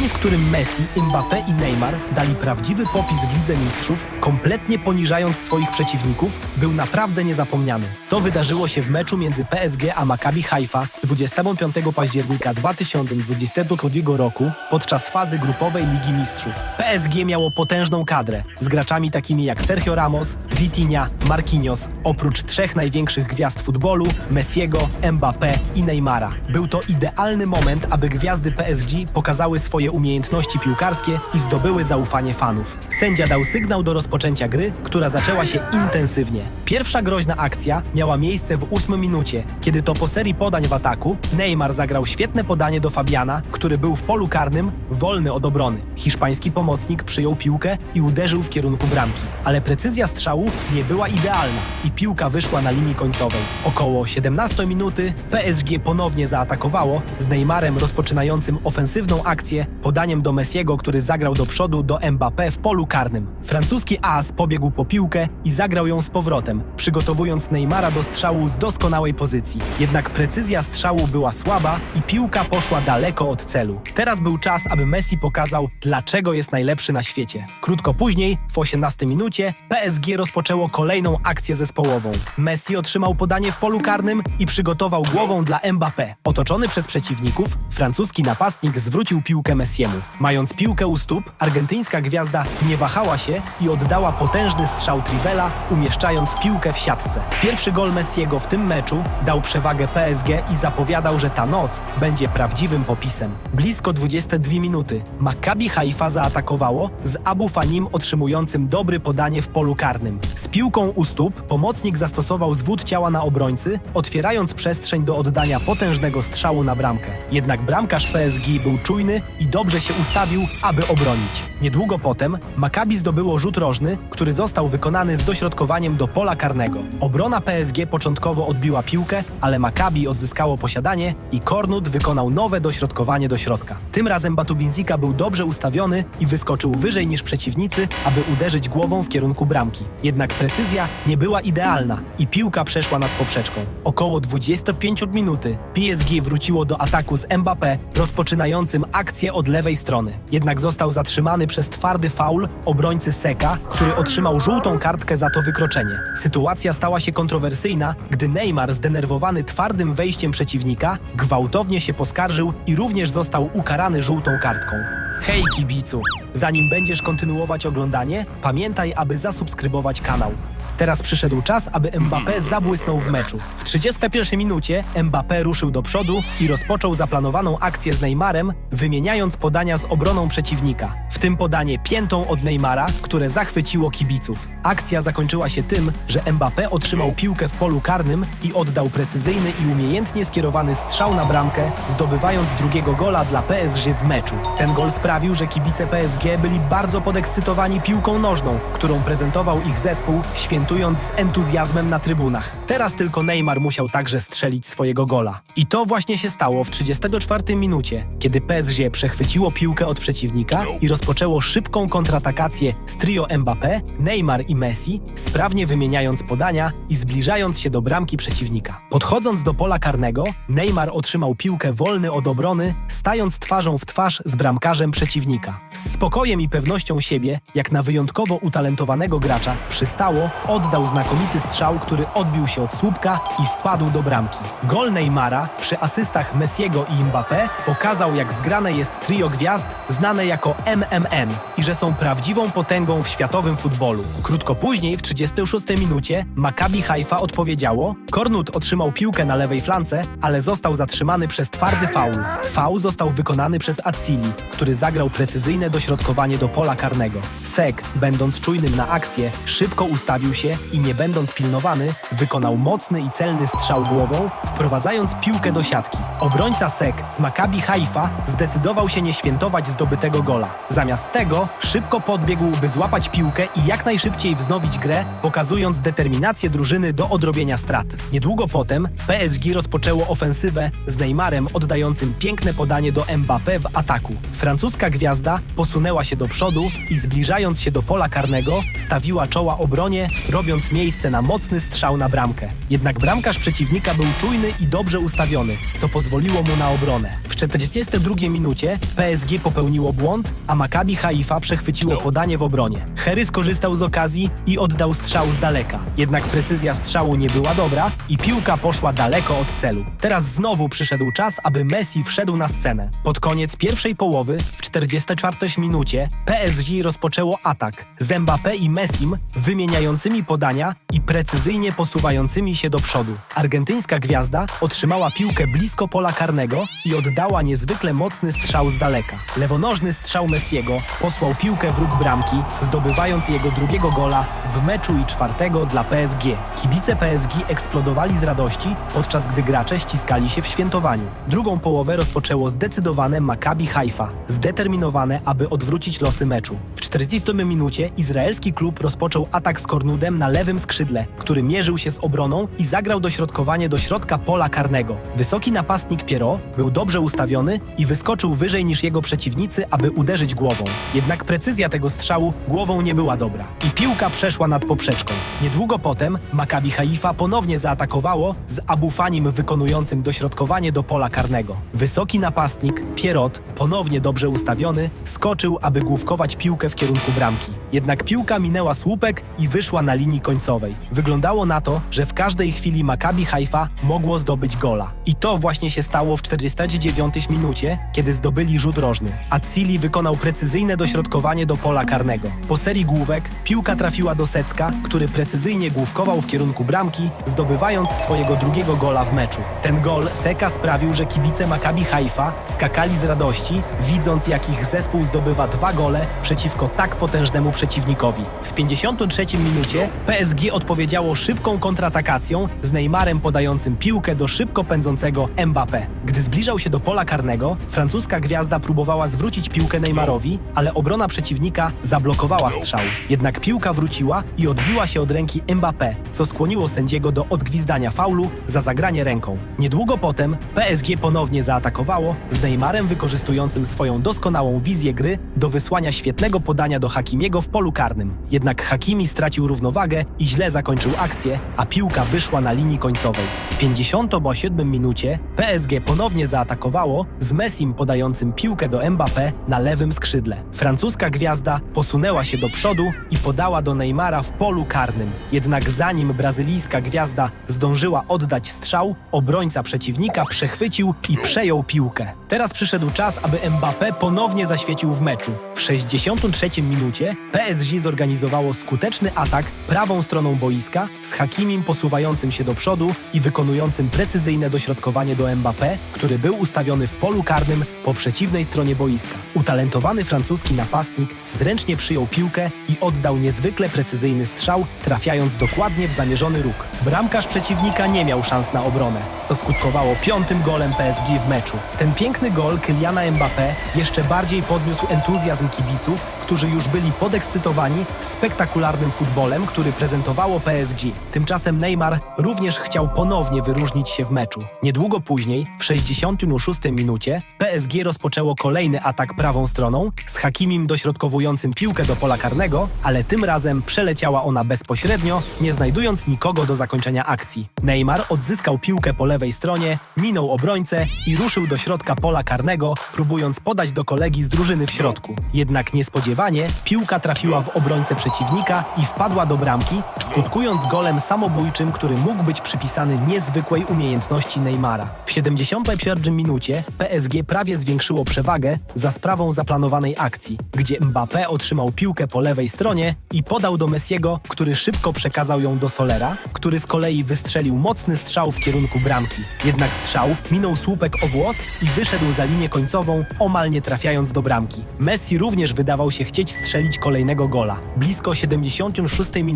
Dzień, w którym Messi, Mbappé i Neymar dali prawdziwy popis w Lidze Mistrzów, kompletnie poniżając swoich przeciwników, był naprawdę niezapomniany. To wydarzyło się w meczu między PSG a Maccabi Haifa 25 października 2022 roku podczas fazy grupowej Ligi Mistrzów. PSG miało potężną kadrę z graczami takimi jak Sergio Ramos, Vitinha, Marquinhos, oprócz trzech największych gwiazd futbolu Messiego, Mbappé i Neymara. Był to idealny moment, aby gwiazdy PSG pokazały swoje umiejętności piłkarskie i zdobyły zaufanie fanów. Sędzia dał sygnał do rozpoczęcia gry, która zaczęła się intensywnie. Pierwsza groźna akcja miała miejsce w ósmej minucie, kiedy to po serii podań w ataku Neymar zagrał świetne podanie do Fabiana, który był w polu karnym, wolny od obrony. Hiszpański pomocnik przyjął piłkę i uderzył w kierunku bramki, ale precyzja strzału nie była idealna i piłka wyszła na linii końcowej. Około 17 minuty PSG ponownie zaatakowało z Neymarem rozpoczynającym ofensywną akcję podaniem do Messiego, który zagrał do przodu do Mbappé w polu karnym. Francuski as pobiegł po piłkę i zagrał ją z powrotem, przygotowując Neymara do strzału z doskonałej pozycji. Jednak precyzja strzału była słaba i piłka poszła daleko od celu. Teraz był czas, aby Messi pokazał, dlaczego jest najlepszy na świecie. Krótko później, w 18 minucie, PSG rozpoczęło kolejną akcję zespołową. Messi otrzymał podanie w polu karnym i przygotował głową dla Mbappé. Otoczony przez przeciwników, francuski napastnik zwrócił piłkę Messiemu. Mając piłkę u stóp, argentyńska gwiazda nie wahała się i oddała potężny strzał Trivela, umieszczając piłkę w siatce. Pierwszy gol Messiego w tym meczu dał przewagę PSG i zapowiadał, że ta noc będzie prawdziwym popisem. Blisko 22 minuty Maccabi Haifa zaatakowało z Abu Fanim otrzymującym dobre podanie w polu karnym. Z piłką u stóp pomocnik zastosował zwód ciała na obrońcy, otwierając przestrzeń do oddania potężnego strzału na bramkę. Jednak bramkarz PSG był czujny i dobrze się ustawił, aby obronić. Niedługo potem Maccabi zdobyło rzut rożny, który został wykonany z dośrodkowaniem do pola karnego. Obrona PSG początkowo odbiła piłkę, ale Maccabi odzyskało posiadanie i Kornut wykonał nowe dośrodkowanie do środka. Tym razem Batubinzika był dobrze ustawiony i wyskoczył wyżej niż przeciwnicy, aby uderzyć głową w kierunku bramki. Jednak precyzja nie była idealna i piłka przeszła nad poprzeczką. Około 25 minuty PSG wróciło do ataku z Mbappé, rozpoczynającym akcję od lewej strony. Jednak został zatrzymany przez twardy faul obrońcy Seka, który otrzymał żółtą kartkę za to wykroczenie. Sytuacja stała się kontrowersyjna, gdy Neymar, zdenerwowany twardym wejściem przeciwnika, gwałtownie się poskarżył i również został ukarany żółtą kartką. Hej kibicu! Zanim będziesz kontynuować oglądanie, pamiętaj, aby zasubskrybować kanał. Teraz przyszedł czas, aby Mbappé zabłysnął w meczu. W 31 minucie Mbappé ruszył do przodu i rozpoczął zaplanowaną akcję z Neymarem, wymieniając podania z obroną przeciwnika. W tym podanie piętą od Neymara, które zachwyciło kibiców. Akcja zakończyła się tym, że Mbappé otrzymał piłkę w polu karnym i oddał precyzyjny i umiejętnie skierowany strzał na bramkę, zdobywając drugiego gola dla PSG w meczu. Ten gol sprawił, że kibice PSG byli bardzo podekscytowani piłką nożną, którą prezentował ich zespół, świętując z entuzjazmem na trybunach. Teraz tylko Neymar musiał także strzelić swojego gola. I to właśnie się stało w 34 minucie, kiedy PSG przechwyciło piłkę od przeciwnika i rozpoczęło szybką kontratakację z trio Mbappé, Neymar i Messi, sprawnie wymieniając podania i zbliżając się do bramki przeciwnika. Podchodząc do pola karnego, Neymar otrzymał piłkę wolny od obrony, stając twarzą w twarz z bramkarzem przeciwnika. Z spokojem i pewnością siebie, jak na wyjątkowo utalentowanego gracza, przystało, oddał znakomity strzał, który odbił się od słupka i wpadł do bramki. Gol Neymara przy asystach Messiego i Mbappé pokazał, jak zgrane jest trio gwiazd znane jako MMN i że są prawdziwą potęgą w światowym futbolu. Krótko później, w 36 minucie, Maccabi Haifa odpowiedziało, Kornut otrzymał piłkę na lewej flance, ale został zatrzymany przez twardy faul. Faul został wykonany przez Atsili, który zagrał precyzyjne dośrodkowanie do pola karnego. Sek, będąc czujnym na akcję, szybko ustawił się i nie będąc pilnowany, wykonał mocny i celny strzał głową, wprowadzając piłkę do siatki. Obrońca Sek z Maccabi Haifa zdecydował się nie świętować zdobytego gola. Zamiast tego szybko podbiegł, by złapać piłkę i jak najszybciej wznowić grę, pokazując determinację drużyny do odrobienia strat. Niedługo potem PSG rozpoczęło ofensywę z Neymarem oddającym piękne podanie do Mbappé w ataku. Francuska gwiazda posunęła się do przodu i zbliżając się do pola karnego stawiła czoła obronie, robiąc miejsce na mocny strzał na bramkę. Jednak bramkarz przeciwnika był czujny i dobrze ustawiony, co pozwoliło mu na obronę. W 42 minucie PSG popełniło błąd, a Maccabi Haifa przechwyciło podanie w obronie. Hery skorzystał z okazji i oddał strzał z daleka. Jednak precyzja strzału nie była dobra i piłka poszła daleko od celu. Teraz znowu przyszedł czas, aby Messi wszedł na scenę. Pod koniec pierwszej połowy, w 44 minucie, PSG rozpoczęło atak z Mbappé i Messim wymieniającymi podania i precyzyjnie posuwającymi się do przodu. Argentyńska gwiazda otrzymała piłkę blisko pola karnego i oddała niezwykle mocny strzał z daleka. Lewonożny strzał Messiego posłał piłkę w róg bramki, zdobywając jego drugiego gola w meczu i czwartego dla PSG. Kibice PSG eksplodowali z radości, podczas gdy gracze ściskali się w świętowaniu. Drugą połowę rozpoczęło zdecydowane Maccabi Haifa, zdeterminowane, aby odwrócić losy meczu. W 40 minucie izraelski klub rozpoczął atak z Kornudem na lewym skrzydle, który mierzył się z obroną i zagrał dośrodkowanie do środka pola karnego. Wysoki napastnik Pierrot był dobrze ustawiony i wyskoczył wyżej niż jego przeciwnicy, aby uderzyć głową. Jednak precyzja tego strzału głową nie była dobra i piłka przeszła nad poprzeczką. Niedługo potem Maccabi Haifa ponownie zaatakowało z Abu Fanim wykonującym dośrodkowanie do pola karnego. Wysoki napastnik Pierrot, ponownie dobrze ustawiony, skoczył, aby główkować piłkę w kierunku bramki. Jednak piłka minęła słupek i wyszła na linii końcowej. Wyglądało na to, że w każdej chwili Maccabi Haifa mogło zdobyć gola. I to właśnie się stało w 49 minucie, kiedy zdobyli rzut rożny. Atsili wykonał precyzyjne dośrodkowanie do pola karnego. Po serii główek piłka trafiła do Secka, który precyzyjnie główkował w kierunku bramki, zdobywając swojego drugiego gola w meczu. Ten gol Seka sprawił, że kibice Maccabi Haifa skakali z radości, widząc jak ich zespół zdobywa dwa gole przeciwko tak potężnemu przeciwnikowi. W 53 minucie PSG odpowiedziało szybką kontratakacją z Neymarem podającym piłkę do szybko pędzącego Mbappé. Gdy zbliżał się do pola karnego, francuska gwiazda próbowała zwrócić piłkę Neymarowi, ale obrona przeciwnika zablokowała strzał. Jednak piłka wróciła i odbiła się od ręki Mbappé, co skłoniło sędziego do odgwizdania faulu za zagranie ręką. Niedługo potem PSG ponownie zaatakowało, z Neymarem wykorzystującym swoją doskonałą wizję gry do wysłania świetnego podania do Hakimiego w polu karnym. Jednak Hakimi stracił równowagę i źle zakończył akcję, a piłka wyszła na linii końcowej. W 57 minucie PSG ponownie zaatakowało z Messim podającym piłkę do Mbappé na lewym skrzydle. Francuska gwiazda posunęła się do przodu i podała do Neymara w polu karnym. Jednak zanim brazylijska gwiazda zdążyła oddać strzał, obrońca przeciwnika przechwycił i przejął piłkę. Teraz przyszedł czas, aby Mbappé ponownie zaświecił w meczu. W 63 minucie PSG zorganizowało skuteczny atak prawą stroną boiska z Hakimim posuwającym się do przodu i wykonującym precyzyjne dośrodkowanie do Mbappé, który był ustawiony w polu karnym po przeciwnej stronie boiska. Utalentowany francuski napastnik zręcznie przyjął piłkę i oddał niezwykle precyzyjny strzał, trafiając dokładnie w zamierzony róg. Bramkarz przeciwnika nie miał szans na obronę, co skutkowało piątym golem PSG w meczu. Ten piękny gol Kyliana Mbappé jeszcze bardziej podniósł entuzjazm kibiców, którzy już byli podekscytowani spektakularnym futbolem, który prezentowało PSG. Tymczasem Neymar również chciał ponownie wyróżnić się w meczu. Niedługo później, w 66 minucie, PSG rozpoczęło kolejny atak prawą stroną, z Hakimim dośrodkowującym piłkę do pola karnego, ale tym razem przeleciała ona bezpośrednio, nie znajdując nikogo do zakończenia akcji. Neymar odzyskał piłkę po lewej stronie, minął obrońcę i ruszył do środka pola karnego, próbując podać do kolegi z drużyny w środku. Jednak niespodziewanie piłka trafiła w obrońcę przeciwnika i wpadła do bramki, skutkując golem samobójczym, który mógł być przypisany niezwykłej umiejętności Neymara. W 71 minucie PSG prawie zwiększyło przewagę za sprawą zaplanowanej akcji, gdzie Mbappé otrzymał piłkę po lewej stronie i podał do Messiego, który szybko przekazał ją do Solera, który z kolei wystrzelił mocny strzał w kierunku bramki. Jednak strzał minął słupek o włos i wyszedł za linię końcową, omal nie trafiając do bramki. Messi również wydawał się chcieć strzelić kolejnego gola. Blisko 76 minuty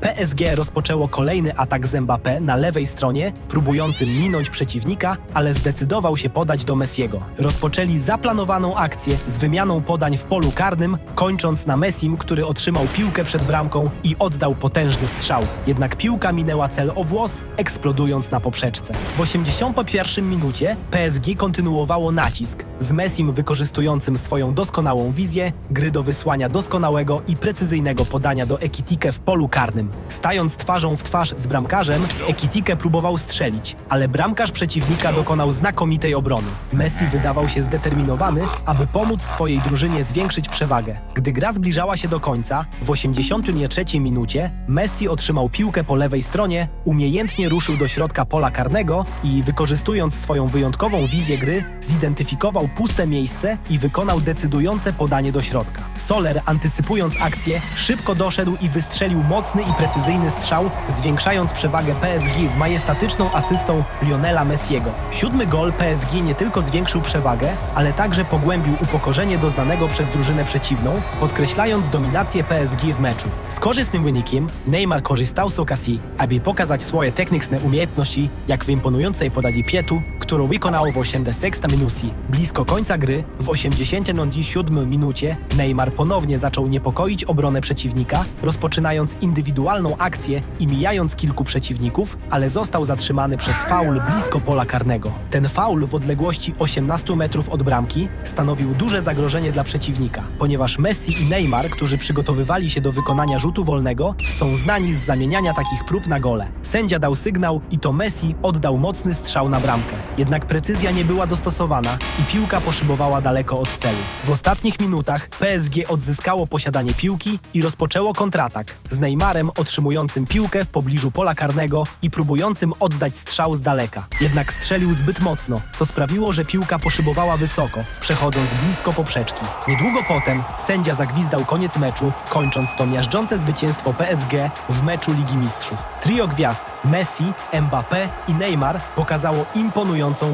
PSG rozpoczęło kolejny atak z Mbappé na lewej stronie, próbującym minąć przeciwnika, ale zdecydował się podać do Messiego. Rozpoczęli zaplanowaną akcję z wymianą podań w polu karnym, kończąc na Messim, który otrzymał piłkę przed bramką i oddał potężny strzał. Jednak piłka minęła cel o włos, eksplodując na poprzeczce. W 81 minucie PSG kontynuowało nacisk, z Messim wykorzystującym swoją doskonałą wizję, gry do wysłania doskonałego i precyzyjnego podania do Ekitike w polu karnym. Stając twarzą w twarz z bramkarzem, Ekitike próbował strzelić, ale bramkarz przeciwnika dokonał znakomitej obrony. Messi wydawał się zdeterminowany, aby pomóc swojej drużynie zwiększyć przewagę. Gdy gra zbliżała się do końca, w 83 minucie Messi otrzymał piłkę po lewej stronie, umiejętnie ruszył do środka pola karnego i wykorzystując swoją wyjątkową wizję gry, zidentyfikował puste miejsce i wykonał decydujące podanie do środka. Soler, antycypując akcję, szybko doszedł i wystrzelił mocny i precyzyjny strzał, zwiększając przewagę PSG z majestatyczną asystą Lionela Messiego. Siódmy gol PSG nie tylko zwiększył przewagę, ale także pogłębił upokorzenie doznanego przez drużynę przeciwną, podkreślając dominację PSG w meczu. Z korzystnym wynikiem Neymar korzystał z okazji, aby pokazać swoje techniczne umiejętności, jak w imponującej podali Pietu, którą wykonał w 86 minucie. Blisko końca gry, w 87 minucie, Neymar ponownie zaczął niepokoić obronę przeciwnika, rozpoczynając indywidualną akcję i mijając kilku przeciwników, ale został zatrzymany przez faul blisko pola karnego. Ten faul w odległości 18 metrów od bramki stanowił duże zagrożenie dla przeciwnika, ponieważ Messi i Neymar, którzy przygotowywali się do wykonania rzutu wolnego, są znani z zamieniania takich prób na gole. Sędzia dał sygnał i to Messi oddał mocny strzał na bramkę. Jednak precyzja nie była dostosowana i piłka poszybowała daleko od celu. W ostatnich minutach PSG odzyskało posiadanie piłki i rozpoczęło kontratak z Neymarem otrzymującym piłkę w pobliżu pola karnego i próbującym oddać strzał z daleka. Jednak strzelił zbyt mocno, co sprawiło, że piłka poszybowała wysoko, przechodząc blisko poprzeczki. Niedługo potem sędzia zagwizdał koniec meczu, kończąc to miażdżące zwycięstwo PSG w meczu Ligi Mistrzów. Trio gwiazd Messi, Mbappé i Neymar pokazało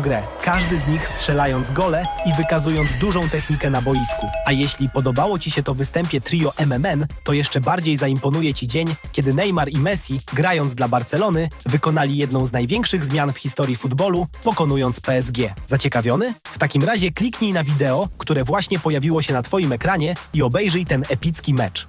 grę. Każdy z nich strzelając gole i wykazując dużą technikę na boisku. A jeśli podobało Ci się to występie trio MMN, to jeszcze bardziej zaimponuje Ci dzień, kiedy Neymar i Messi, grając dla Barcelony, wykonali jedną z największych zmian w historii futbolu, pokonując PSG. Zaciekawiony? W takim razie kliknij na wideo, które właśnie pojawiło się na Twoim ekranie i obejrzyj ten epicki mecz.